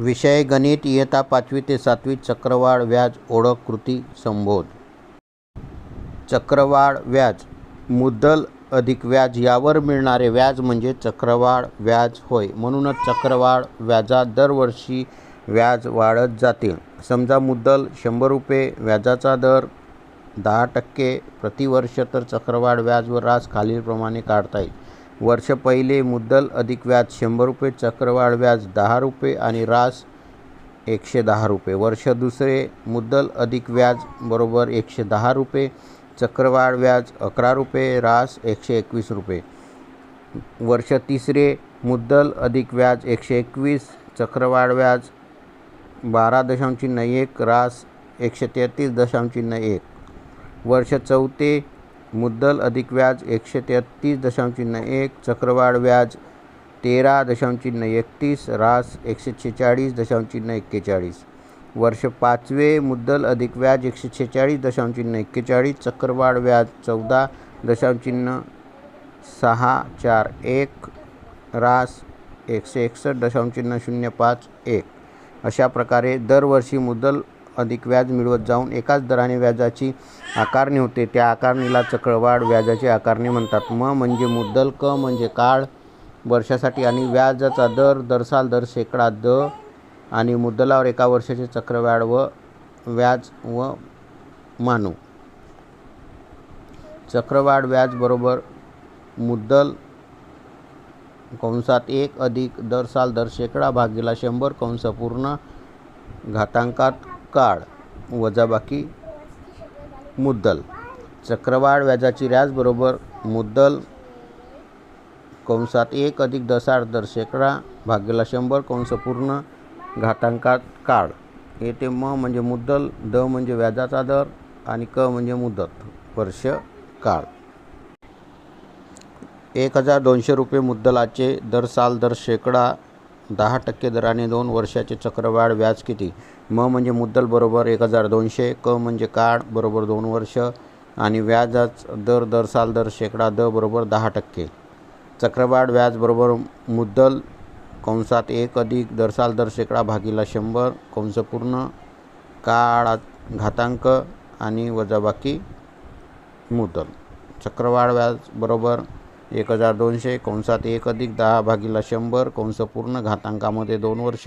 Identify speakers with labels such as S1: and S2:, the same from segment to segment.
S1: विषय गणित इयत्ता पाचवी ते सातवी चक्रवाढ व्याज ओळख कृती संबोध. चक्रवाढ व्याज मुद्दल अधिक व्याज यावर मिळणारे व्याज म्हणजे चक्रवाढ व्याज होय. म्हणूनच चक्रवाढ व्याजात दरवर्षी व्याज वाढत जातील. समजा मुद्दल शंभर रुपये व्याजाचा दर दहा टक्के प्रतिवर्ष तर चक्रवाढ व्याज व रास खालीलप्रमाणे काढता येईल. वर्ष पहिले मुद्दल अधिक व्याज शंभर रुपये चक्रवाढ व्याज दहा रुपये आणि रास एकशे दहा रुपये. वर्ष दुसरे मुद्दल अधिक व्याज बरोबर एकशे दहा रुपये चक्रवाढ व्याज अकरा रुपये रास एकशे एकवीस रुपये. वर्ष तिसरे मुद्दल अधिक व्याज एकशे एकवीस चक्रवाढ व्याज बारा दशांश चिन्ह एक रास एकशे तेहतीस दशांश चिन्ह एक. वर्ष चौथे मुद्दल अधिक व्याज एकशे तेहत्तीस दशांश चिन्ह एक चक्रवाढ व्याज तेरा दशांश चिन्ह एकतीस रास एकशे छेचाळीस दशांश चिन्ह एक्केचाळीस. वर्ष पाचवे मुद्दल अधिक व्याज एकशे छेचाळीस दशांश चिन्ह एक्केचाळीस चक्रवाढ व्याज चौदा दशांश चिन्ह सहा चार एक रास एकशे एकसष्ट दशांश चिन्ह शून्य पाच एक. अशा प्रकारे दरवर्षी मुद्दल अधिक व्याज मिळवत जाऊन एकाच दराने व्याजाची आकारणी होते. त्या आकारणीला चक्रवाढ व्याजाची आकारणी म्हणतात. म म्हणजे मुद्दल क म्हणजे काळ वर्षासाठी आणि व्याजाचा दर दरसाल दर शेकडा द आणि मुद्दलावर एका वर्षाचे चक्रवाढ व व्याज व मानू. चक्रवाढ व्याज बरोबर मुद्दल कंसात एक अधिक दर साल दर शेकडा भागीला शंभर कंस पूर्ण घातांकात काळ वजाबाकी मुद्दल. चक्रवाढ व्याजाची व्याज बरोबर मुद्दल कंसात एक अधिक दसाड दर शेकडा भाग्यला शंभर कंस पूर्ण घातांकात काळ. येथे म म्हणजे मुद्दल द म्हणजे व्याजाचा दर आणि क म्हणजे मुदत वर्ष काळ. एक हजार दोनशे रुपये मुद्दलाचे दर साल दर शेकडा दहा टक्के दराने दोन वर्षाचे चक्रवाढ व्याज किती? म म्हणजे मुद्दल बरोबर एक हजार दोनशे क म्हणजे काळ बरोबर दोन वर्ष आणि व्याजाच दर दर साल दर शेकडा द बरोबर दहा टक्के. चक्रवाढ व्याज बरोबर मुद्दल कंसात एक अधिक दरसाल दर शेकडा भागीला शंभर कंस पूर्ण काळात घातांक आणि वजाबाकी मुद्दल. चक्रवाढ व्याज बरोबर एक हजार दोनशे कंसात एक अधिक दहा भागीला शंभर कंस पूर्ण घातांकामध्ये दोन वर्ष.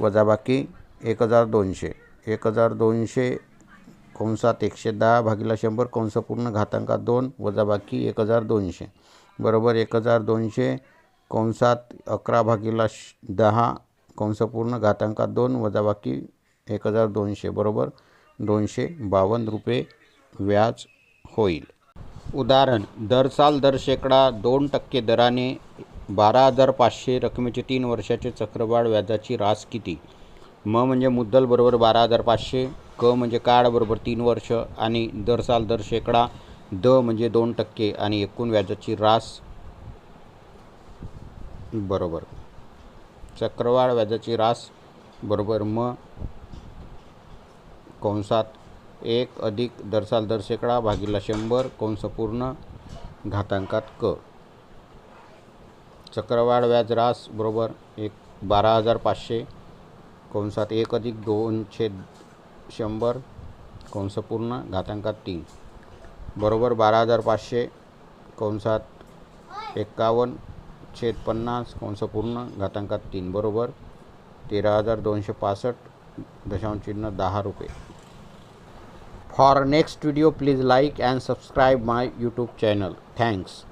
S1: वजाबाकी एक हजार दोनशे. एक हजार दोनशे कंसात एकशे दहा भागीला शंभर कंस पूर्ण घातांकात दोन. वजाबाकी एक हजार दोनशे. बरोबर एक हजार दोनशे कंसात अकरा भागीला श दहा कंस पूर्ण घातांकात दोन. वजाबाकी एक हजार दोनशे. बरोबर दोनशे बावन्न रुपये व्याज होईल. उदाहरण दर साल दर शेकडा दोन टक्के दराने बारा हजार पाचशे रकमेचे तीन वर्षाचे चक्रवाढ व्याजाची रास किती? म म्हणजे मुद्दल बरोबर बारा हजार पाचशे क म्हणजे काळ बरोबर तीन वर्ष आणि दर साल दर शेकडा द म्हणजे दोन टक्के आणि एकूण व्याजाची रास बरोबर. चक्रवाढ व्याजाची रास बरोबर म. कंसात एक अधिक दरसाल दर शेकडा भागीला शंभर कंसपूर्ण घातांकात क. चक्रवाढ व्याज रास बरोबर एक बारा हजार पाचशे कंसात एक अधिक दोन छेद शंभर कंसपूर्ण घातांकात तीन. बरोबर बारा हजार पाचशे कंसात एक्कावन्न छेद पन्नास कंसपूर्ण घातांकात तीन. बरोबर तेरा हजार दोनशे पासष्ट दशांश चिन्ह दहा रुपये. for next video please like and subscribe my youtube channel. Thanks.